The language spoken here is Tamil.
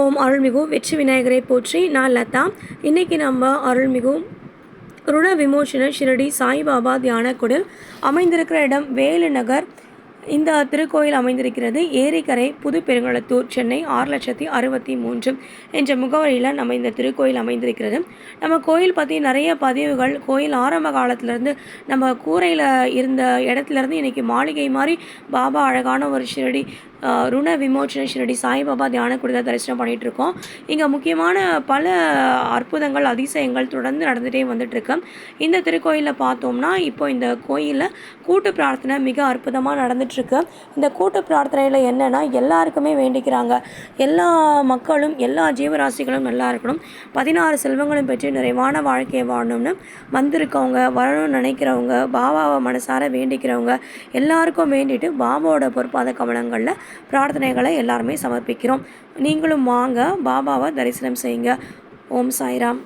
ஓம் அருள்மிகு வெற்றி விநாயகரை போற்றி நான் லதா. இன்றைக்கி நம்ம அருள்மிகு ருண விமோசன ஷிரடி சாய்பாபா தியானக்குடில் அமைந்திருக்கிற இடம் வேலு நகர். இந்த திருக்கோயில் அமைந்திருக்கிறது ஏரிக்கரை புதுப்பெருங்களத்தூர் சென்னை ஆறு லட்சத்தி அறுபத்தி மூன்று என்ற முகவரியில் நம்ம இந்த திருக்கோயில் அமைந்திருக்கிறது. நம்ம கோயில் பற்றி நிறைய பதிவுகள் கோயில் ஆரம்ப காலத்துலேருந்து நம்ம கூரையில் இருந்த இடத்துலேருந்து இன்றைக்கி மாளிகை மாதிரி பாபா அழகான ஒரு ஷிரடி ருண விமோச்சன ஷிரடி சாய்பாபா தியான குடியில் தரிசனம் பண்ணிகிட்டு இருக்கோம் இங்கே முக்கியமான பல அற்புதங்கள் அதிசயங்கள் தொடர்ந்து நடந்துகிட்டே வந்துட்டுருக்கு. இந்த திருக்கோயிலில் பார்த்தோம்னா இப்போ இந்த கோயிலில் கூட்டு பிரார்த்தனை மிக அற்புதமாக நடந்துட்டுருக்கு. இந்த கூட்டு பிரார்த்தனையில் என்னென்னா எல்லாருக்குமே வேண்டிக்கிறாங்க. எல்லா மக்களும் எல்லா ஜீவராசிகளும் நல்லா இருக்கணும். பதினாறு செல்வங்களும் பெற்று நிறைவான வாழ்க்கையை வாழணும்னு வந்திருக்கவங்க வரணும்னு நினைக்கிறவங்க பாபாவை மனசார வேண்டிக்கிறவங்க எல்லாருக்கும் வேண்டிட்டு பாபாவோட பொறுப்பாத கவனங்களில் பிரார்த்தனைகளை எல்லாருமே சமர்ப்பிக்கிறோம். நீங்களும் வாங்க பாபாவை தரிசனம் செய்யுங்க. ஓம் சாய்ராம்.